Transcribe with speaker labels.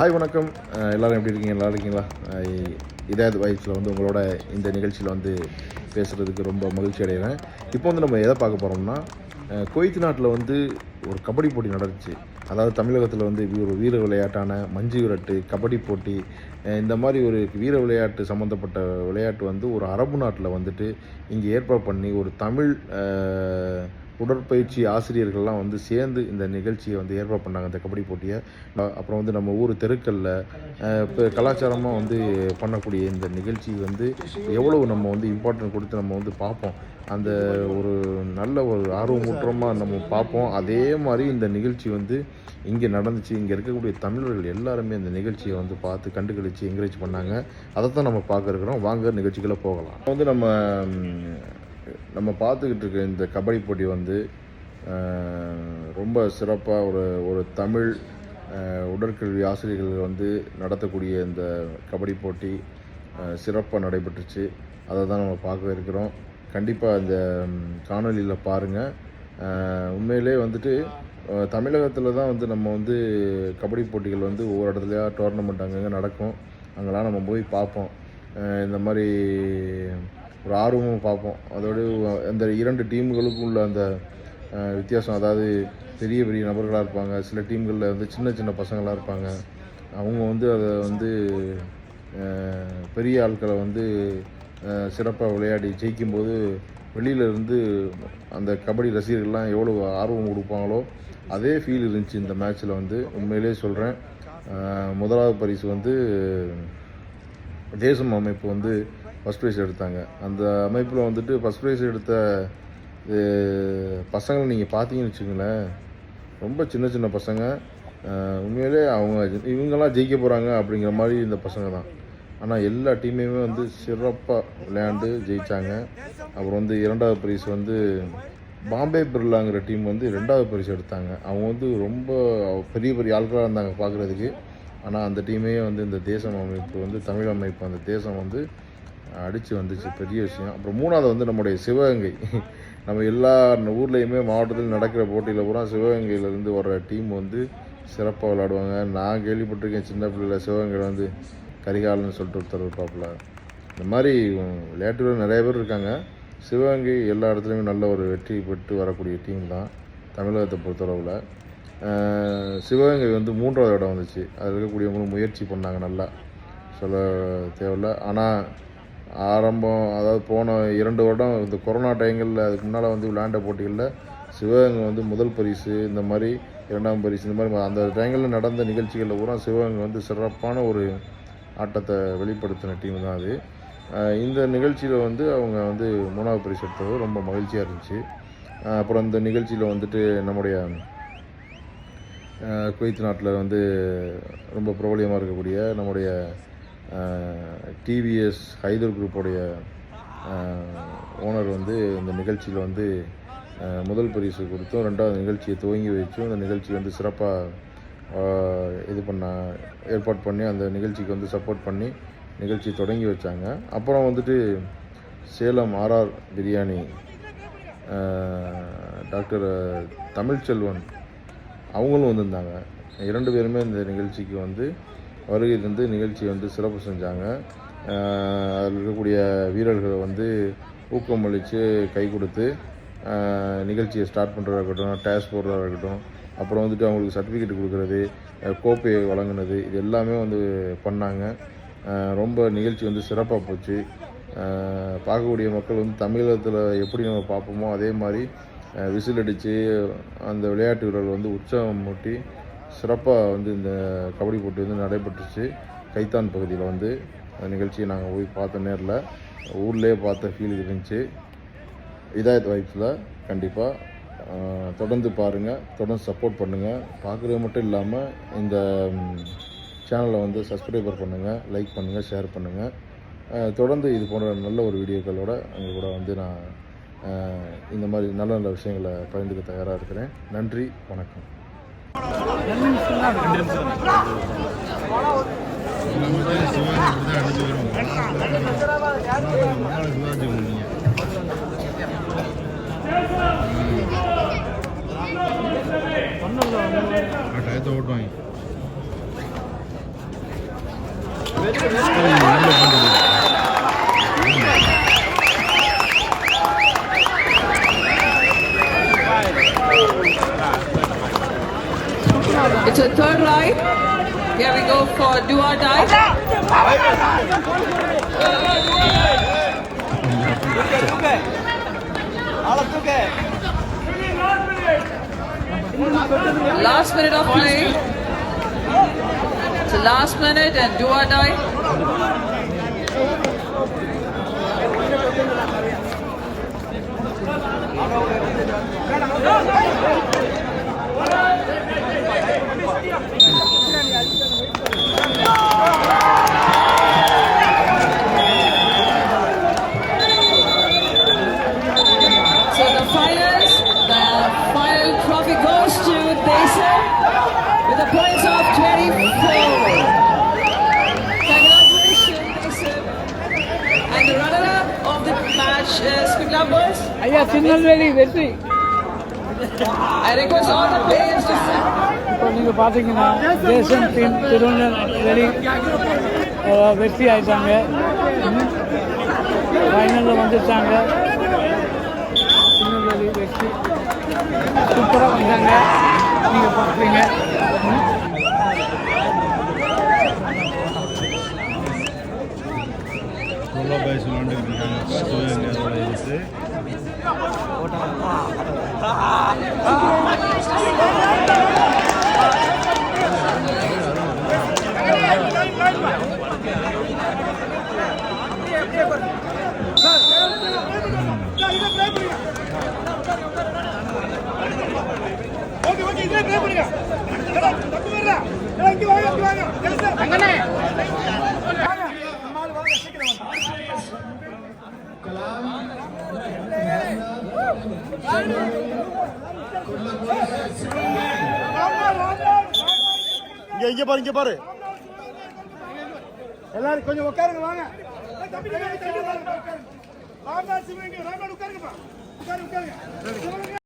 Speaker 1: Hi வணக்கம் எல்லோரும் எப்படி இருக்கீங்க நல்லா இருக்கீங்களா இதாவது வயசில் வந்து உங்களோட இந்த நிகழ்ச்சியில் வந்து பேசுகிறதுக்கு ரொம்ப மகிழ்ச்சி அடைகிறேன் இப்போ வந்து நம்ம எதை பார்க்க போகிறோம்னா குவைத் நாட்டில் வந்து ஒரு கபடி போட்டி நடந்துச்சு அதாவது தமிழகத்தில் வந்து ஒரு வீர விளையாட்டான மஞ்சு விரட்டு கபடி போட்டி இந்த மாதிரி ஒரு வீர விளையாட்டு சம்மந்தப்பட்ட விளையாட்டு வந்து ஒரு அரபு நாட்டில் வந்துட்டு இங்கே ஏற்பாடு பண்ணி ஒரு தமிழ் உடற்பயிற்சி ஆசிரியர்கள்லாம் வந்து சேர்ந்து இந்த நிகழ்ச்சியை வந்து ஏற்பாடு பண்ணாங்க இந்த கபடி போட்டியை அப்புறம் வந்து நம்ம ஊர் தெருக்களில் இப்போ கலாச்சாரமாக வந்து பண்ணக்கூடிய இந்த நிகழ்ச்சி வந்து எவ்வளோ நம்ம வந்து இம்பார்ட்டன்ட் கொடுத்து நம்ம வந்து பார்ப்போம் அந்த ஒரு நல்ல ஒரு ஆர்வமூற்றமாக நம்ம பார்ப்போம் அதே மாதிரி இந்த நிகழ்ச்சி வந்து இங்கே நடந்துச்சு இங்கே இருக்கக்கூடிய தமிழர்கள் எல்லாருமே இந்த நிகழ்ச்சியை வந்து பார்த்து கண்டுகளிச்சு என்கரேஜ் பண்ணாங்க அதை தான் நம்ம பார்க்க இருக்கிறோம் வாங்க நிகழ்ச்சிகளை போகலாம் வந்து நம்ம நம்ம பார்த்துக்கிட்டு இருக்க இந்த கபடி போட்டி வந்து ரொம்ப சிறப்பாக ஒரு ஒரு தமிழ் உடற்கல்வி ஆசிரியர்கள் வந்து நடத்தக்கூடிய இந்த கபடி போட்டி சிறப்பாக நடைபெற்றுச்சு அதை தான் நம்ம பார்க்க இருக்கிறோம் கண்டிப்பாக இந்த காணொலியில் பாருங்கள் உண்மையிலே வந்துட்டு தமிழகத்தில் தான் வந்து நம்ம வந்து கபடி போட்டிகள் வந்து ஒவ்வொரு இடத்துலையா டோர்னமெண்ட் அங்கங்கே நடக்கும் அங்கெல்லாம் நம்ம போய் பார்ப்போம் இந்த மாதிரி ஒரு ஆர்வமும் பார்ப்போம் அதோடு அந்த இரண்டு டீம்களுக்கும் உள்ள அந்த வித்தியாசம் அதாவது பெரிய பெரிய நபர்களாக இருப்பாங்க சில டீம்களில் வந்து சின்ன சின்ன பசங்களாக இருப்பாங்க அவங்க வந்து அதை வந்து பெரிய ஆட்களை வந்து சிறப்பாக விளையாடி ஜெயிக்கும்போது வெளியிலேருந்து அந்த கபடி ரசிகர்கள்லாம் எவ்வளோ ஆர்வம் கொடுப்பாங்களோ அதே ஃபீல் இருந்துச்சு இந்த மேட்ச்சில் வந்து உண்மையிலே சொல்கிறேன் முதலாவது பரிசு வந்து தேசம் அமைப்பு வந்து ஃபஸ்ட் ப்ரைஸ் எடுத்தாங்க அந்த அமைப்பில் வந்துட்டு ஃபஸ்ட் ப்ரைஸ் எடுத்த பசங்களை நீங்கள் பார்த்தீங்கன்னு வச்சுங்களேன் ரொம்ப சின்ன சின்ன பசங்க உண்மையிலே அவங்க இவங்கெல்லாம் ஜெயிக்க போகிறாங்க அப்படிங்கிற மாதிரி இந்த பசங்க தான் ஆனால் எல்லா டீமையுமே வந்து சிறப்பாக விளையாண்டு ஜெயித்தாங்க அப்புறம் வந்து இரண்டாவது ப்ரைஸ் வந்து பாம்பே பிர்லாங்கிற டீம் வந்து ரெண்டாவது பரிசு எடுத்தாங்க அவங்க வந்து ரொம்ப பெரிய பெரிய ஆட்களாக இருந்தாங்க பார்க்குறதுக்கு ஆனால் அந்த டீமையே வந்து இந்த தேசம் அமைப்பு வந்து தமிழ் அமைப்பு அந்த தேசம் வந்து அடித்து வந்துச்சு பெரிய விஷயம் அப்புறம் மூணாவது வந்து நம்முடைய சிவகங்கை நம்ம எல்லா ஊர்லேயுமே மாவட்டத்தில் நடக்கிற போட்டியில் பூரா சிவகங்கையிலேருந்து வர்ற டீம் வந்து சிறப்பாக விளாடுவாங்க நான் கேள்விப்பட்டிருக்கேன் சின்ன பிள்ளையில் சிவகங்கையில் வந்து கரிகாலன்னு சொல்லிட்டு ஒருத்தர் இருப்பாப்புல இந்த மாதிரி விளையாட்டு நிறைய பேர் இருக்காங்க சிவகங்கை எல்லா இடத்துலையுமே நல்ல ஒரு வெற்றி பெற்று வரக்கூடிய டீம் தான் தமிழகத்தை பொறுத்தளவில் சிவகங்கை வந்து மூன்றாவது இடம் வந்துச்சு அதில் இருக்கக்கூடியவங்களும் முயற்சி பண்ணாங்க நல்லா சொல்ல தேவையில்ல ஆனால் ஆரம்பம் அதாவது போன இரண்டு வருடம் இந்த கொரோனா டைங்களில் அதுக்கு முன்னால் வந்து விளையாண்ட போட்டிகளில் சிவகங்கை வந்து முதல் பரிசு இந்த மாதிரி இரண்டாம் பரிசு இந்த மாதிரி அந்த டைங்களில் நடந்த நிகழ்ச்சிகளில் பூரா சிவகங்கை வந்து சிறப்பான ஒரு ஆட்டத்தை வெளிப்படுத்தின டீம் தான் அது இந்த நிகழ்ச்சியில் வந்து அவங்க வந்து மூணாவது பரிசு எடுத்தது ரொம்ப மகிழ்ச்சியாக இருந்துச்சு அப்புறம் இந்த நிகழ்ச்சியில் வந்துட்டு நம்முடைய குவைத் நாட்டில் வந்து ரொம்ப பிரபலியமாக இருக்கக்கூடிய நம்முடைய டிவிஎஸ் ஹைதர் குரூப்புடைய ஓனர் வந்து இந்த நிகழ்ச்சியில் வந்து முதல் பரிசு கொடுத்தும் ரெண்டாவது நிகழ்ச்சியை துவங்கி வச்சும் இந்த நிகழ்ச்சி வந்து சிறப்பாக இது பண்ண ஏற்பாடு பண்ணி அந்த நிகழ்ச்சிக்கு வந்து சப்போர்ட் பண்ணி நிகழ்ச்சி தொடங்கி வச்சாங்க அப்புறம் வந்துட்டு சேலம் ஆர்ஆர் பிரியாணி டாக்டர் தமிழ்ச்செல்வன் அவங்களும் வந்திருந்தாங்க இரண்டு பேருமே இந்த நிகழ்ச்சிக்கு வந்து வருகை தந்து நிகழ்ச்சி வந்து சிறப்பு செஞ்சாங்க அதில் இருக்கக்கூடிய வீரர்களை வந்து ஊக்கமளித்து கை கொடுத்து நிகழ்ச்சியை ஸ்டார்ட் பண்ணுறதா இருக்கட்டும் டேஸ் போடுறதா இருக்கட்டும் அப்புறம் வந்துட்டு அவங்களுக்கு சர்டிஃபிகேட் கொடுக்குறது கோப்பையை வழங்கினது இது எல்லாமே வந்து பண்ணாங்க ரொம்ப நிகழ்ச்சி வந்து சிறப்பாக போச்சு பார்க்கக்கூடிய மக்கள் வந்து தமிழகத்தில் எப்படி நம்ம பார்ப்போமோ அதே மாதிரி விசில் அடித்து அந்த விளையாட்டு வீரர்கள் வந்து உற்சாகம் மூட்டி சிறப்பாக வந்து இந்த கபடி போட்டி வந்து நடைபெற்றுச்சு கைத்தான் பகுதியில் வந்து அந்த நிகழ்ச்சியை நாங்கள் போய் பார்த்த நேரில் ஊர்லேயே பார்த்த ஃபீல் இருந்துச்சு இதாயத் வாய்ப்பில் கண்டிப்பாக தொடர்ந்து பாருங்கள் தொடர்ந்து சப்போர்ட் பண்ணுங்கள் பார்க்குறது மட்டும் இல்லாமல் இந்த சேனலை வந்து சப்ஸ்கிரைபர் பண்ணுங்கள் லைக் பண்ணுங்கள் ஷேர் பண்ணுங்கள் தொடர்ந்து இது போன்ற நல்ல ஒரு வீடியோக்களோட அங்கே கூட வந்து நான் இந்த மாதிரி நல்ல நல்ல விஷயங்களை பகிர்ந்துக்க தயாராக இருக்கிறேன் நன்றி வணக்கம் சிவாஜி அடிச்சு வரும் Here we go for do or die.
Speaker 2: Last minute of play. It's the last minute and do or die.
Speaker 3: ஐயா திருநெல்வேலி வெற்றி இப்போ நீங்கள் பார்த்தீங்கன்னா தேசம் டீம் திருநெல்வேலி வெற்றி ஆயிட்டாங்க ஃபைனலில் வந்துட்டாங்க திருநெல்வேலி வெற்றி சூப்பராக வந்தாங்க நீங்கள் பார்க்குறீங்க இங்க இங்க பாரு இங்க பாரு எல்லாரும் கொஞ்சம் உட்காருங்க வாங்க ராம்நாத் சிவன் ராம்நாத் உட்காரு உட்காருங்க